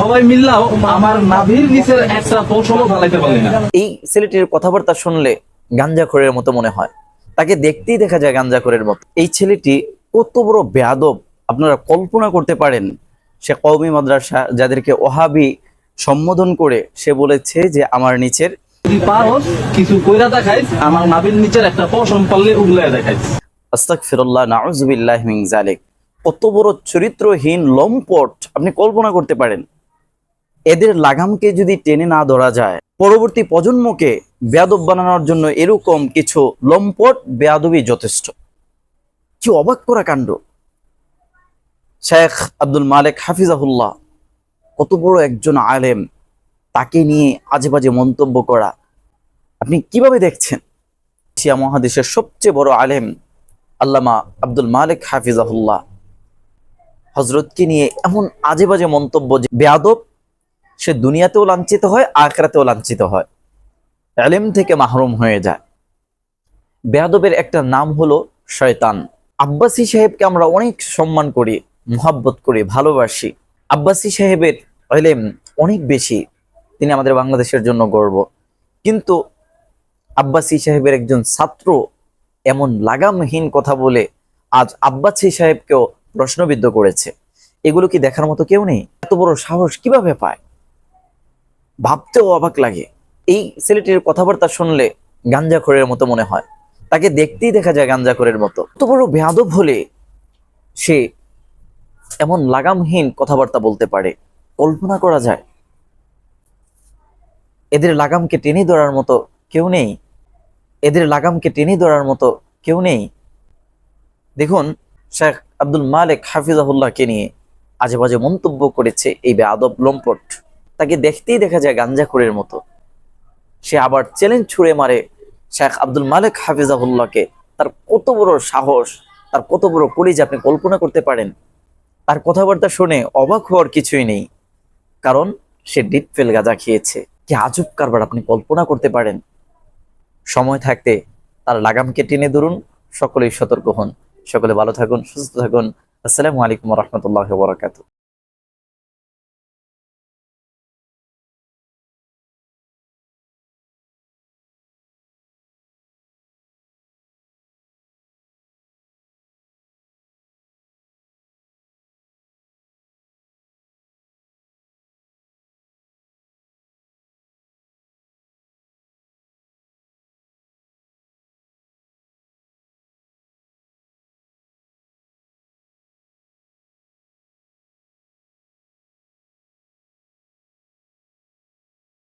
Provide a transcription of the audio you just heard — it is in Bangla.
সবাই মিললাও আমার নাভির নিচের একটা পশমও ফালাইতে পারলি না। এই ছেলেটির কথাবার্তা শুনলে গাঞ্জাখোরের মতো মনে হয়। তাকে দেখতেই দেখা যায় গাঞ্জাখোরের মতো। এই ছেলেটি কত বড় বেয়াদব আপনারা কল্পনা করতে পারেন। সে কওমি মাদ্রাসা যাদেরকে ওহাবি সম্বোধন করে সে বলেছে যে আমার নিচের কিছু কইরা দেখাইস আমার নাভির নিচের একটা পশম পারলে উগলায় দেখাইস আস্তাক ফিরল্লাহ নাউজুবিল্লাহ মিন জালিক কত বড় চরিত্রহীন লম্পট আপনি কল্পনা করতে পারেন। এদের লাগামকে যদি টেনে না ধরা যায়, পরবর্তী প্রজন্মকে বেয়াদব বানানোর জন্য এরকম কিছু লম্পট বেয়াদবই যথেষ্ট। কি অবাক করা কাণ্ড। শেখ আব্দুল মালিক হাফিজাহুল্লাহ কত বড় একজন আলেম, তাকে নিয়ে আজে বাজে মন্তব্য করা। আপনি কীভাবে দেখছেন? এশিয়া মহাদেশের সবচেয়ে বড় আলেম আল্লামা আব্দুল মালিক হাফিজাহুল্লাহ। হজরতকে নিয়ে এমন আজে বাজে মন্তব্য যে বেয়াদব, সে দুনিয়াতেও লাঞ্ছিত হয়, আখরাতেও লাঞ্ছিত হয়। আলেম থেকে মাহরুম হয়ে যায়। বেয়াদবের একটা নাম হলো শয়তান। আব্বাসী সাহেবকে আমরা অনেক সম্মান করি, মোহাব্বত করি, ভালোবাসি। আব্বাসী সাহেবের এলেম অনেক বেশি, তিনি আমাদের বাংলাদেশের জন্য গর্ব। কিন্তু আব্বাসী সাহেবের একজন ছাত্র এমন লাগামহীন কথা বলে আজ আব্বাসী সাহেবকেও প্রশ্নবিদ্ধ করেছে। এগুলো কি দেখার মতো কেউ নেই? এত বড় সাহস কীভাবে পায়? ভাবতেও অবাক লাগে। এই ছেলেটির কথাবার্তা শুনলে গাঞ্জাখোরের মতো মনে হয়। তাকে দেখতেই দেখা যায় গাঞ্জাখোরের মতো। এত বড় বেয়াদব হলে সে এমন লাগামহীন কথাবার্তা বলতে পারে। কল্পনা করা যায়। এদের লাগামকে টেনে ধরার মতো কেউ নেই। এদের লাগামকে টেনে ধরার মতো কেউ নেই। দেখুন, শেখ আব্দুল মালিক হাফিজাহুল্লাহকে নিয়ে আজে বাজে মন্তব্য করেছে এই বেআদব লম্পট। তাকে দেখতেই দেখা যায় গাঞ্জাখুরের মতো। সে আবার চ্যালেঞ্জ ছুড়ে মারে শেখ আব্দুল মালিক হাফিজাহুল্লাহকে। তার কত বড় সাহস, তার কত বড় কলিজ আপনি কল্পনা করতে পারেন? তার কথাবার্তা শুনে অবাক হওয়ার কিছুই নেই। কারণ সে ডিপ ফেল গাঁজা খেয়েছে। কি আজব কারবার আপনি কল্পনা করতে পারেন? সময় থাকতে তার লাগামকে টেনে ধরুন, সকলেই সতর্ক হন। সকলে ভালো থাকুন সুস্থ থাকুন। আসসালামু আলাইকুম রহমতুল্লাহ বরাকাতু